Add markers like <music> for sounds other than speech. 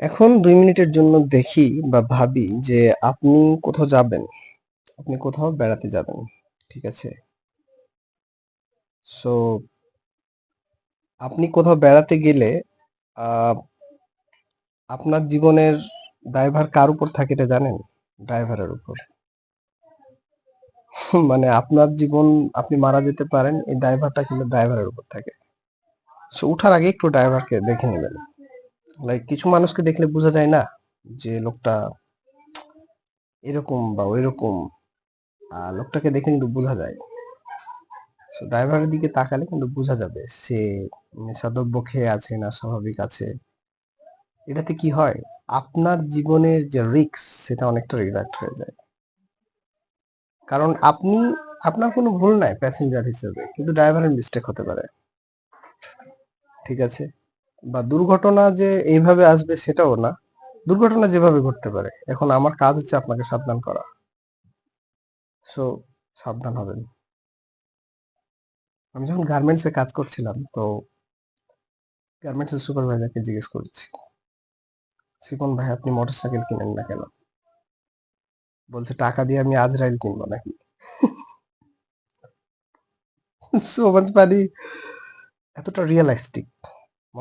এখন ২ মিনিটের জন্য দেখি বা ভাবি যে আপনি কোথাও যাবেন। আপনি কোথাও বেড়াতে যাবেন। ঠিক আছে? সো আপনি কোথাও বেড়াতে গেলে আপনার জীবনের দায়ভার কার উপর থাকে এটা জানেন? ড্রাইভারের উপর। মানে আপনার জীবন, আপনি মারা যেতে পারেন, এই দায়ভারটা কিন্তু ড্রাইভারের উপর থাকে। সো উঠার আগে একটু ড্রাইভারকে দেখে নিবেন। লাইক কিছু মানুষকে দেখলে বোঝা যায় না যে লোকটা এরকম বা। আ লোকটাকে দেখে কিন্তু বোঝা যায়। সো ড্রাইভারের দিকে তাকালে কিন্তু বোঝা যাবে সে নেশাদ্রব্য খেয়ে আছে না স্বাভাবিক আছে। এটাতে কি হয়? আপনার জীবনের যে রিস্ক সেটা অনেকটা রিডাক্ট হয়ে যায়। কারণ আপনি, আপনার কোনো ভুল নাই প্যাসেঞ্জার হিসেবে। কিন্তু ড্রাইভারের মিস্টেক হতে পারে। ঠিক আছে? বা দুর্ঘটনা যে এইভাবে আসবে সেটাও না। দুর্ঘটনা যেভাবে ঘটতে পারে। এখন আমার কাজ হচ্ছে আপনাকে সাবধান করা। সো সাবধান হবেন। আমি যখন গার্মেন্টস কাজ করছিলাম তো গার্মেন্টস এর সুপারভাইজারকে জিজ্ঞেস করেছি। "শিপন ভাই আপনি মোটরসাইকেল কিনেন না কেন?" বলছে, "টাকা দিয়ে আমি আজরাইল কিনবো নাকি?" <laughs> সো মাচ এতটা রিয়ালিস্টিক।